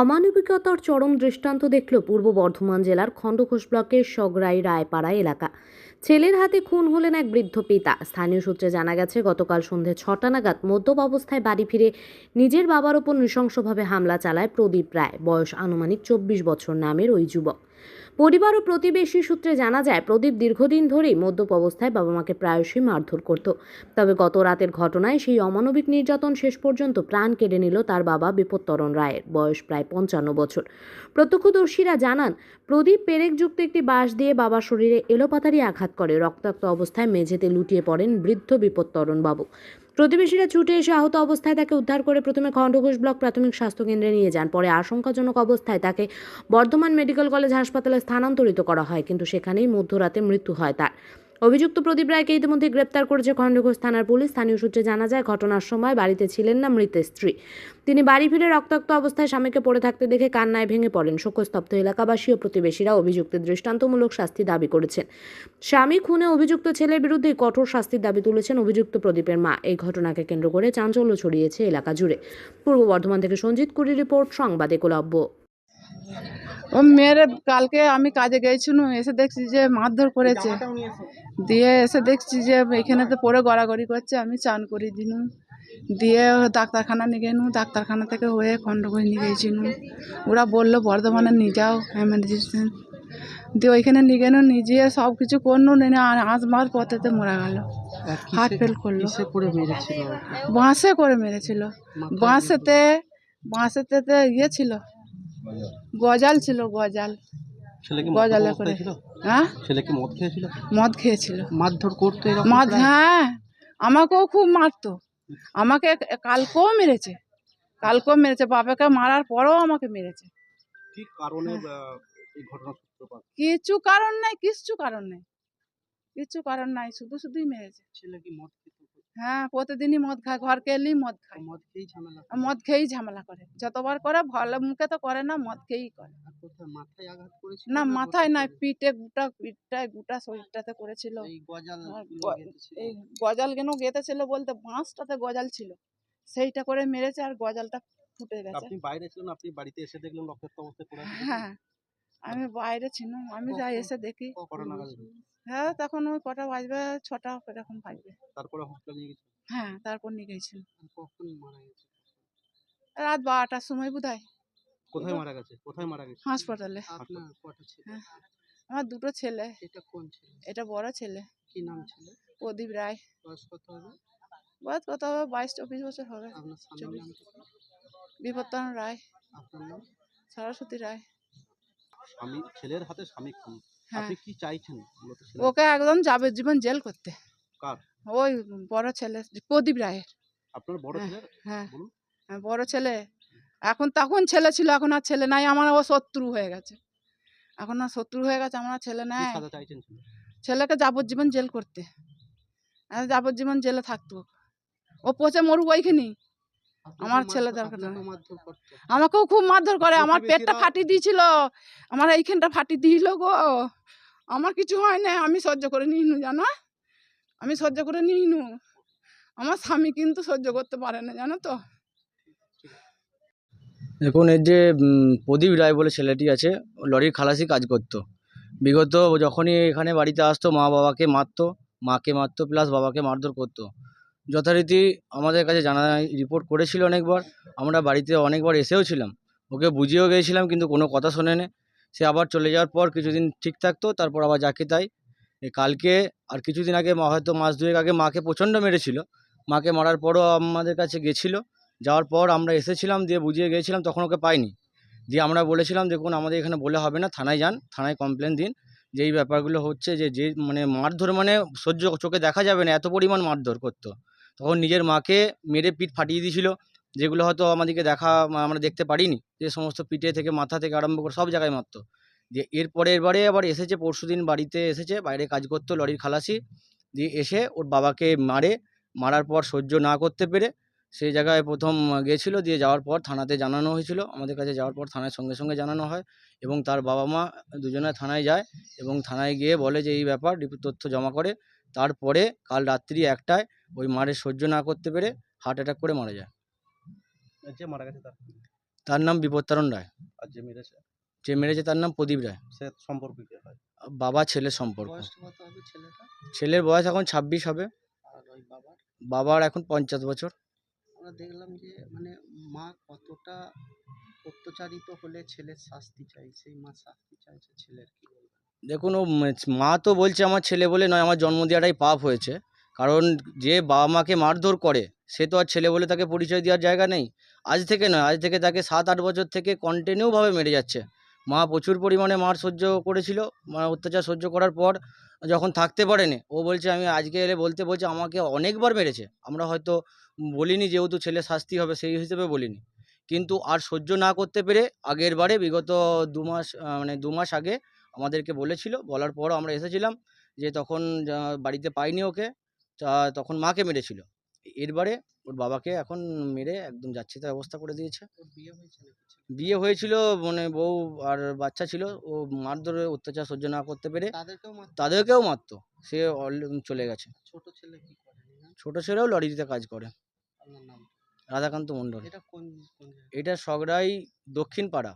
অমানবিকতার চরম দৃষ্টান্ত দেখল পূর্ব বর্ধমান জেলার খণ্ডঘোষ ব্লকের সগরাই রায়পাড়া এলাকা। ছেলের হাতে খুন হলেন এক বৃদ্ধ পিতা। স্থানীয় সূত্রে জানা গেছে, গতকাল সন্ধে ছটা নাগাদ মদ্যপ অবস্থায় বাড়ি ফিরে নিজের বাবার ওপর নৃশংসভাবে হামলা চালায় প্রদীপ রায়। বয়স আনুমানিক চব্বিশ বছর নামের ওই যুবক। পরিবার ও প্রতিবেশী সূত্রে জানা যায়, প্রদীপ দীর্ঘদিন ধরেই মদ্যপ অবস্থায় বাবা মাকে প্রায়শই মারধর করত। তবে গত রাতের ঘটনায় সেই অমানবিক নির্যাতন শেষ পর্যন্ত প্রাণ কেড়ে নিল তার বাবা বিপত্তরণ রায়ের বয়স প্রায় পঞ্চান্ন বছর। প্রত্যক্ষদর্শীরা জানান, প্রদীপ পেরেকযুক্ত একটি বাঁশ দিয়ে বাবার শরীরে এলোপাতারি আঘাত করে। রক্তাক্ত অবস্থায় মেঝেতে লুটিয়ে পড়েন বৃদ্ধ বিপত্তরণ বাবু। প্রতিবেশীরা ছুটে এসে আহত অবস্থায় তাকে উদ্ধার করে প্রথমে খণ্ডঘোষ ব্লক প্রাথমিক স্বাস্থ্যকেন্দ্রে নিয়ে যান। পরে আশঙ্কাজনক অবস্থায় তাকে বর্ধমান মেডিকেল কলেজ হাসপাতালে স্থানান্তরিত করা হয়, কিন্তু সেখানেই মধ্যরাতে মৃত্যু হয় তার। অভিযুক্ত প্রদীপ রায়কে ইতিমধ্যে গ্রেপ্তার করেছে খণ্ডঘোষ থানার পুলিশ। স্থানীয় সূত্রে জানা যায়, ঘটনার সময় বাড়িতে ছিলেন না মৃতের স্ত্রী। তিনি বাড়ি ফিরে রক্তাক্ত অবস্থায় স্বামীকে পড়ে থাকতে দেখে কান্নায় ভেঙে পড়েন। শোকস্তব্ধ এলাকাবাসী ও প্রতিবেশীরা অভিযুক্তের দৃষ্টান্তমূলক শাস্তি দাবি করেছেন। স্বামী খুনে অভিযুক্ত ছেলের বিরুদ্ধে কঠোর শাস্তির দাবি তুলেছেন অভিযুক্ত প্রদীপের মা। এই ঘটনাকে কেন্দ্র করে চাঞ্চল্য ছড়িয়েছে এলাকা জুড়ে। পূর্ব বর্ধমান থেকে সঞ্জিত কুরি রিপোর্ট, সংবাদ একলব্য। ও মেয়ের কালকে আমি কাজে গেছিলাম এসে দেখছি যে মারধর করেছে। দিয়ে এসে দেখছি যে এখানে তো পরে গড়াগড়ি করছে আমি চান করে দিনু দিয়ে ডাক্তারখানা নিয়ে গেনু ডাক্তারখানা থেকে হয়ে খণ্ডঘোষ নিয়ে গেছিনু ওরা বলল বর্ধমানে নিয়ে যাও এমার্জেন্সি দিয়ে ওইখানে নিয়ে গেনু নিজে সব কিছু করনু নিয়ে আঁচ মার পথেতে মরা গেল। হার্ট ফেল করল। বাঁশে করে মেরেছিল। বাঁশেতে বাঁশেতে তো ইয়ে ছিল। গজাল ছিল গজাল। গজালে মদ করে। হ্যাঁ? ছেলে কি মদ খেয়েছিল? মদ খেয়েছিল। মারধর করতো এরকম হ্যাঁ। আমাকেও খুব মারতো। আমাকে কালকেও মেরেছে। কালকেও মেরেছে। বাবাকে মারার পরেও আমাকে মেরেছে। কি কারণে এই ঘটনা সূত্রপাত কিছু কারণ নাই কিচ্ছু কারণ নেই। কিছু কারণ নাই শুধু শুধুই মেরেছে। ছেলে কি মদ হ্যাঁ প্রতিদিনই মদ খায় ঘর এলেই মদ খায়। মদ খেয়েই ঝামেলা মদ খেয়েই ঝামেলা করে। যতবার করে ভালো মুখে তো করে না মদ খেয়েই করে। মাথায় আঘাত করেছিল না মাথায় নাই পিঠে গোটা পিঠটায় গোটা শরীরটাতে করেছিল। এই গজাল কেন গেঁথেছিল বলতে বাঁশটাতে গজাল ছিল। সেইটা করে মেরেছে আর গজালটা ফুটে গেছে। আপনি বাইরে ছিলেন আপনি বাড়িতে এসে দেখলেন রক্তাক্ত অবস্থায় পড়ে হ্যাঁ। আমি বাইরে ছিলাম আমি যাই এসে দেখি হ্যাঁ তখন ওই কটা বাজবে ছটা এরকম বাজবে। তারপরে হসপিটাল নিয়ে গেছে হ্যাঁ তারপর নিয়ে গেছিল কখন মারা গেছে? রাত বারোটার সময় বোধ হয় কোথায় মারা গেছে? কোথায় মারা গেছে? হাসপাতালে। আপনার কটা ছেলে? হ্যাঁ। আমার দুটো ছেলে। এটা কোন ছেলে? এটা বড় ছেলে। কি নাম ছিল? প্রদীপ রায়। বয়স কত হবে? বয়স কত হবে? বাইশ চব্বিশ বছর হবে। আপনার বিপত্তন রায়। আপনার নাম? সরস্বতী রায়। স্বামী ছেলের হাতে স্বামী খুন। হ্যাঁ। আপনি কি চাইছেন? মূলত ছেলে ওকে একদম যাবজ্জীবন জেল করতে। কার? ওই বড় ছেলে প্রদীপ রায়ের। আপনার বড় হ্যাঁ, ছেলের হ্যাঁ। বলুন। হ্যাঁ, বড় ছেলে। এখন তখন ছেলে ছিল এখন আর ছেলে নাই। আমার ও শত্রু হয়ে গেছে। এখন আর শত্রু হয়ে গেছে আমার আর ছেলে কি নাই। সাজা চাইছেন ছেলে? ছেলেকে যাবজ্জীবন জেল করতে। আর যাবজ্জীবন জেলে থাকতো। ও পচে মরুক ওইখানেই। আমার ছেলে দরকার নেই। আমাকেও খুব মারধর করে। আমার পেটটা ফাটিয়ে দিয়েছিল। আমার এইখানটা ফাটিয়ে দিল গো। আমার কিছু হয় না আমি সহ্য করে নিইনু জানো? আমি সহ্য করে নিইনু আমার স্বামী কিন্তু সহ্য করতে পারে না জানো তো? দেখুন এর যে প্রদীপ রায় বলে ছেলেটি আছে ও লরির খালাসি কাজ করতো। বিগত যখনই এখানে বাড়িতে আসতো মা বাবাকে মারতো। মাকে মারতো প্লাস বাবাকে মারধর করতো। যথারীতি আমাদের কাছে জানা রিপোর্ট করেছিল অনেকবার। আমরা বাড়িতে অনেকবার এসেও ছিলাম। ওকে বুঝিয়েও গিয়েছিলাম, কিন্তু কোনো কথা শোনেনি। সে আবার চলে যাওয়ার পর কিছুদিন ঠিক থাকতো, তারপর আবার যাকে তাই। কালকে আর কিছুদিন আগে হয়তো মাস দুয়েক আগে মাকে প্রচণ্ড মেরেছিল। মাকে মারার পরও আমাদের কাছে গেছিল। যাওয়ার পর আমরা এসেছিলাম, দিয়ে বুঝিয়ে গিয়েছিলাম, তখন ওকে পাইনি। দিয়ে আমরা বলেছিলাম, দেখুন, আমাদের এখানে বলে হবে না, থানায় যান, থানায় কমপ্লেন দিন। যে এই ব্যাপারগুলো হচ্ছে যে যে মানে মারধর মানে সহ্য চোখে দেখা যাবে না, এত পরিমাণ মারধর করতো। তখন নিজের মাকে মেরে পিঠ ফাটিয়ে দিয়েছিল। যেগুলো হয়তো আমাদেরকে দেখা, আমরা দেখতে পারিনি। যে সমস্ত পিঠে থেকে, মাথা থেকে আরম্ভ করে সব জায়গায় মারতো। যে এরপরে এবারে আবার এসেছে পরশুদিন বাড়িতে এসেছে, বাইরে কাজ করতো লরির খালাসি। দিয়ে এসে ওর বাবাকে মারে। মারার পর সহ্য না করতে পেরে সেই জায়গায় প্রথম গিয়েছিল দিয়ে যাওয়ার পর থানাতে জানানো হয়েছিল। আমাদের কাছে যাওয়ার পর থানায় সঙ্গে সঙ্গে জানানো হয় এবং তার বাবা মা দুজনে থানায় যায় এবং থানায় গিয়ে বলে যে, এই ব্যাপার তথ্য জমা করে। তারপরে কাল রাত্রি একটায় ওই মারের সহ্য না করতে পেরে হার্ট অ্যাটাক করে মারা যায়। যে মারা গেছে তার? তার নাম বিপত্তারণ রায়। আর যে মেরেছে? যে মেরেছে তার নাম প্রদীপ রায়। সে সম্পর্ক কি হয়? বাবা ছেলের সম্পর্ক। বয়সটা কত হবে ছেলেটা? ছেলের বয়স এখন ছাব্বিশ হবে। বাবার? বাবার এখন পঞ্চাশ বছর। আমরা দেখলাম যে মানে মা কতটা অত্যাচারিত হলে ছেলের শাস্তি চাই? সেই মা শাস্তি চাইছে ছেলের কি দেখুন ও মা তো বলছে আমার ছেলে বলে নয় আমার জন্ম দেওয়াটাই পাপ হয়েছে। কারণ যে বাবা মাকে মারধর করে, সে তো আর ছেলে বলে তাকে পরিচয় দেওয়ার জায়গা নেই। আজ থেকে নয়, আজ থেকে তাকে সাত আট বছর থেকে কন্টিনিউভাবে মেরে যাচ্ছে। মা প্রচুর পরিমাণে মার সহ্য করেছিল মানে অত্যাচার সহ্য করার পর যখন থাকতে পারেনি, ও বলছে, আমি আজকে এলে বলতে বলছে, আমাকে অনেকবার মেরেছে। আমরা হয়তো বলিনি যেহেতু ছেলে শাস্তি হবে, সেই হিসেবে বলিনি। কিন্তু আর সহ্য না করতে পেরে আগের বারে বিগত দু মাস মানে দু মাস আগে আমাদেরকে বলেছিল। বলার পরও আমরা এসেছিলাম যে তখন বাড়িতে পাইনি ওকে। তা তখন মাকে মেরেছিল। এরবারে ওর বাবাকে এখন মেরে একদম যাচ্ছে তার ব্যবস্থা করে দিয়েছে। বিয়ে হয়েছিল মানে বউ আর বাচ্চা ছিল ও মারধরে অত্যাচার সহ্য না করতে পেরে তাদেরকেও মার মারতো। সে চলে গেছে। ছোট ছেলে ছেলেও লরিতে কাজ করে। রাধাকান্ত মণ্ডল। এটা সগড়াই দক্ষিণ পাড়া